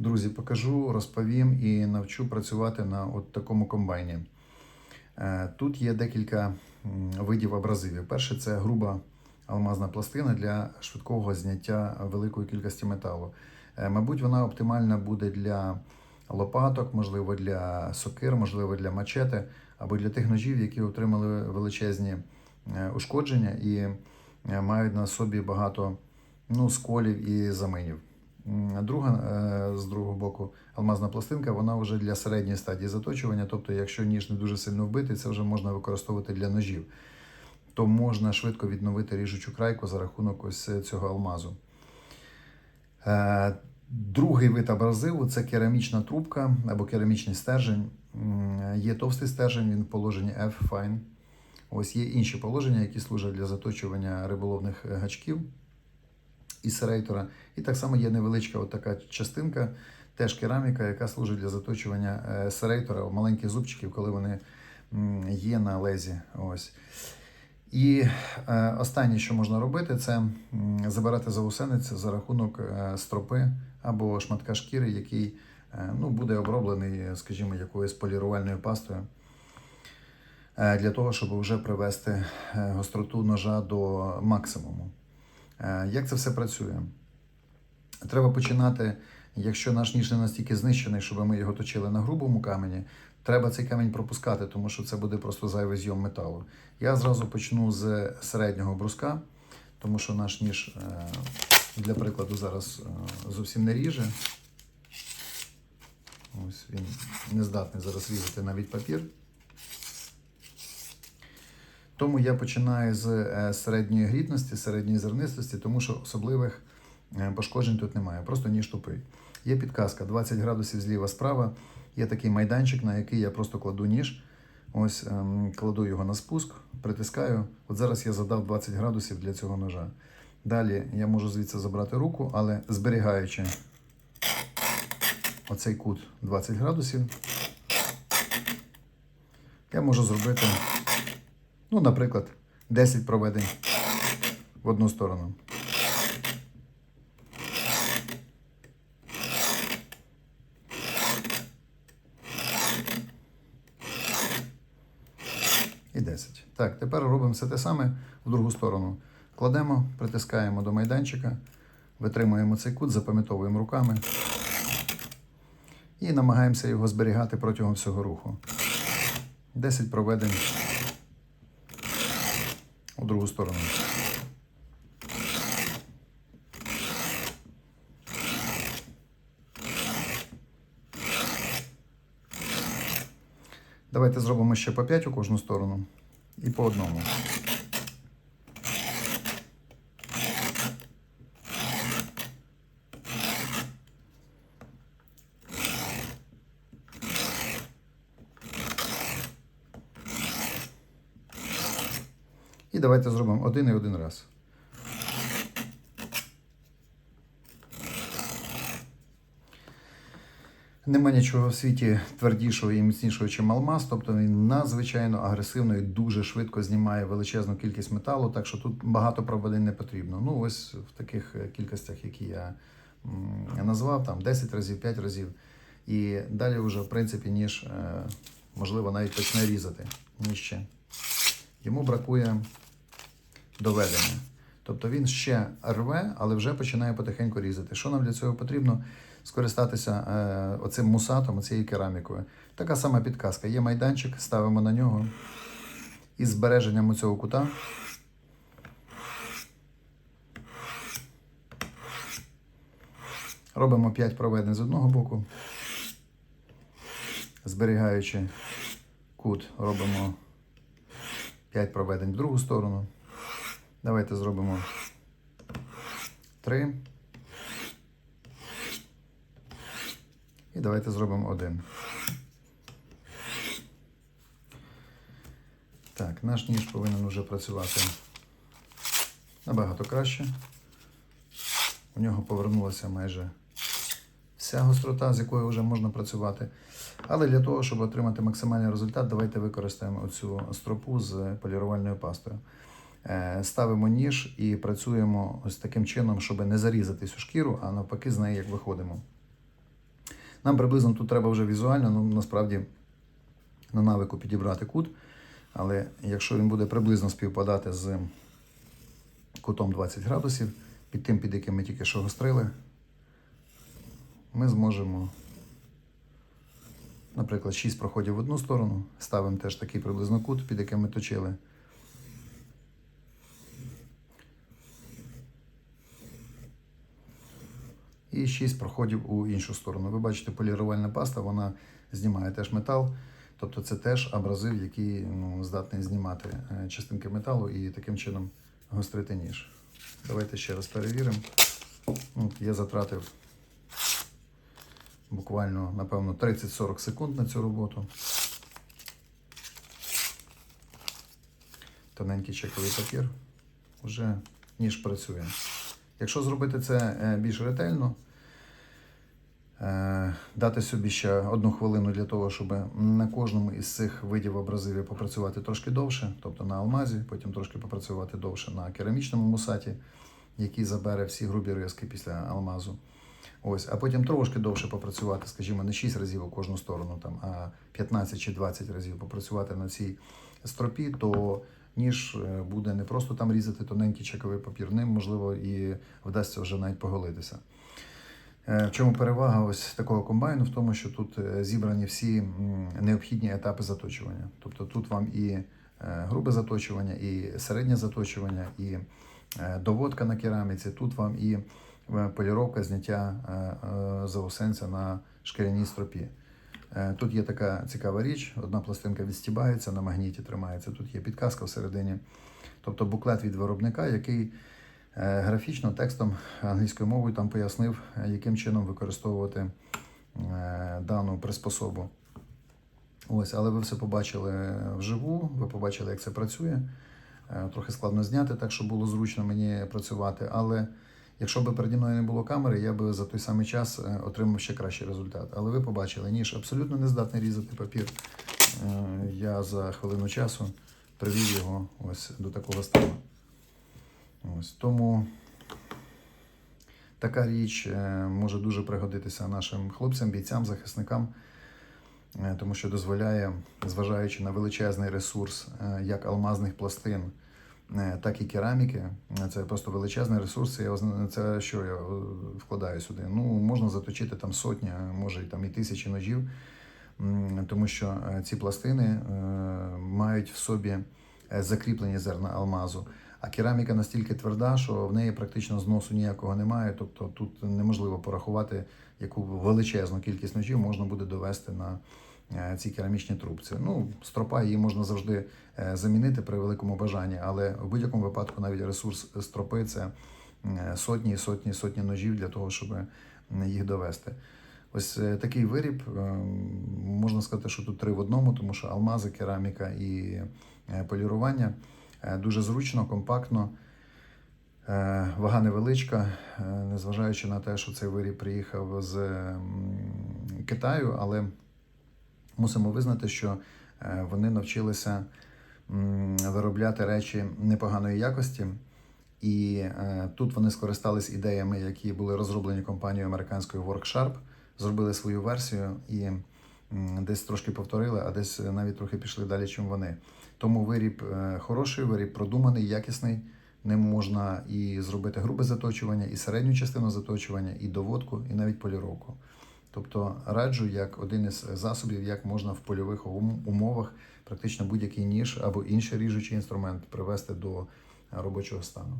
Друзі, покажу, розповім і навчу працювати на от такому комбайні. Е, Тут є декілька видів абразивів. Перше це груба алмазна пластина для швидкого зняття великої кількості металу. Е, Мабуть, вона оптимальна буде для лопаток, можливо, для сокир, можливо, для мачети або для тих ножів, які отримали величезні е, ушкодження і мають на собі багато ну, сколів і заминів. Друга, е, з другого боку, алмазна пластинка, вона вже для середньої стадії заточування. Тобто, якщо ніж не дуже сильно вбитий, це вже можна використовувати для ножів. То можна швидко відновити ріжучу крайку за рахунок ось цього алмазу. Е, Другий вид абразиву це керамічна трубка або керамічний стержень. Є товстий стержень, він в положенні F fine. Ось є інші положення, які служать для заточування риболовних е, гачків і серейтора. І так само є невеличка така частинка, теж кераміка, яка служить для заточування серейтора, маленьких зубчиків, коли вони є на лезі. Ось. І е, останнє, що можна робити, це забирати заусениці за рахунок е, стропи або шматка шкіри, який е, ну, буде оброблений, скажімо, якоюсь полірувальною пастою. Для того, щоб вже привести гостроту ножа до максимуму. Е, Як це все працює? Треба починати, якщо наш ніж не настільки знищений, щоб ми його точили на грубому камені, треба цей камінь пропускати, тому що це буде просто зайвий зйом металу. Я зразу почну з середнього бруска, тому що наш ніж, е, для прикладу, зараз е, зовсім не ріже. Ось він не здатний зараз різати навіть папір. Тому я починаю з е, середньої грітності, середньої зернистості, тому що особливих е, пошкоджень тут немає. Просто ніж тупий. Є підказка 20 градусів зліва справа. Є такий майданчик, на який я просто кладу ніж. Ось ем, кладу його на спуск, притискаю. От зараз я задав 20 градусів для цього ножа. Далі я можу звідси забрати руку, але зберігаючи оцей кут 20 градусів, я можу зробити, ну, наприклад, 10 проведень в одну сторону. І 10. Так, тепер робимо все те саме в другу сторону. Кладемо, притискаємо до майданчика, витримуємо цей кут, запам'ятовуємо руками і намагаємося його зберігати протягом всього руху. 10 проведень у другу сторону. Давайте зробимо ще по 5 у кожну сторону і по одному. Давайте зробимо один і один раз. Нема нічого в світі твердішого і міцнішого, ніж алмаз, тобто він надзвичайно агресивно і дуже швидко знімає величезну кількість металу, так що тут багато проведень не потрібно. Ну, ось в таких е, кількостях, які я назвав, там 10 разів, 5 разів. І далі вже, в принципі, ніж, е, можливо, навіть почне різати ніжче. Йому бракує доведення. Тобто він ще рве, але вже починає потихеньку різати. Що нам для цього потрібно? Скористатися е, оцим мусатом, цією керамікою. Така сама підказка. Є майданчик, ставимо на нього. І з збереженням цього кута. Робимо 5 проведень з одного боку. Зберігаючи кут, робимо 5 проведень в другу сторону. Давайте зробимо 3. І давайте зробимо один. Так, наш ніж повинен вже працювати набагато краще. У нього повернулася майже вся гострота, з якою вже можна працювати. Але для того, щоб отримати максимальний результат, давайте використаємо оцю стропу з полірувальною пастою. Е, Ставимо ніж і працюємо ось таким чином, щоб не зарізати цю шкіру, а навпаки, з неї як виходимо. Нам приблизно тут треба вже візуально, ну насправді на навику підібрати кут. Але якщо він буде приблизно співпадати з кутом 20 градусів, під тим, під яким ми тільки що гострили, ми зможемо, наприклад, 6 проходів в одну сторону, ставимо теж такий приблизно кут, під яким ми точили. І 6 проходів у іншу сторону. Ви бачите, полірувальна паста, вона знімає теж метал. Тобто це теж абразив, який ну, здатний знімати е, частинки металу і таким чином гострити ніж. Давайте ще раз перевіримо. От, я затратив буквально, напевно, 30-40 секунд на цю роботу. Тоненький чековий папір. Вже ніж працює. Якщо зробити це е, більш ретельно, дати собі ще одну хвилину для того, щоб на кожному із цих видів абразивів попрацювати трошки довше, тобто на алмазі, потім трошки попрацювати довше на керамічному мусаті, який забере всі грубі риски після алмазу. Ось, а потім трошки довше попрацювати, скажімо, не 6 разів у кожну сторону, там, а 15 чи 20 разів попрацювати на цій стропі, то ніж е, буде не просто там різати тоненький чековий папір, ним можливо і вдасться вже навіть поголитися. Е, В чому перевага ось такого комбайну? В тому, що тут е, зібрані всі необхідні етапи заточування. Тобто тут вам і е, грубе заточування, і середнє заточування, і доводка на кераміці, тут вам і поліровка зняття заусенця на шкіряній стропі. Тут є така цікава річ: одна пластинка відстібається, на магніті тримається. Тут є підказка всередині, тобто буклет від виробника, який графічно текстом англійською мовою там пояснив, е, яким чином використовувати е, дану приспособу. Ось, але ви все побачили вживу, ви побачили, як це працює. Е, Трохи складно зняти, так щоб було зручно мені працювати. Але якщо б переді мною не було камери, я би за той самий час е, отримав ще кращий результат. Але ви побачили, ніж абсолютно не здатний різати папір. Е, Я за хвилину часу привів його ось до такого стану. Ось тому така річ е, може дуже пригодитися нашим хлопцям, бійцям, захисникам, е, тому що дозволяє, зважаючи на величезний ресурс е, як алмазних пластин, так і кераміки. Це просто величезний ресурс. Я це що я вкладаю сюди? Ну, можна заточити там сотні, може там і тисячі ножів, тому що ці пластини мають в собі закріплені зерна алмазу. А кераміка настільки тверда, що в неї практично зносу ніякого немає. Тобто тут неможливо порахувати, яку величезну кількість ножів можна буде довести на е, ці керамічні трубці. Ну, стропа її можна завжди е, замінити при великому бажанні, але в будь-якому випадку навіть ресурс стропи це е, сотні і сотні сотні ножів для того, щоб їх довести. Ось такий виріб, можна сказати, що тут три в одному, тому що алмази, кераміка і полірування дуже зручно, компактно. Е, Вага невеличка, е, незважаючи на те, що цей виріб приїхав з Китаю, але мусимо визнати, що е, вони навчилися виробляти речі непоганої якості. І е, тут вони скористались ідеями, які були розроблені компанією американською WorkSharp, зробили свою версію і десь трошки повторили, а десь навіть трохи пішли далі, чим вони. Тому виріб е, хороший, виріб продуманий, якісний. Ним можна і зробити грубе заточування, і середню частину заточування, і доводку, і навіть поліровку. Тобто раджу як один із засобів, як можна в польових умовах практично будь-який ніж або інший ріжучий інструмент привести до робочого стану.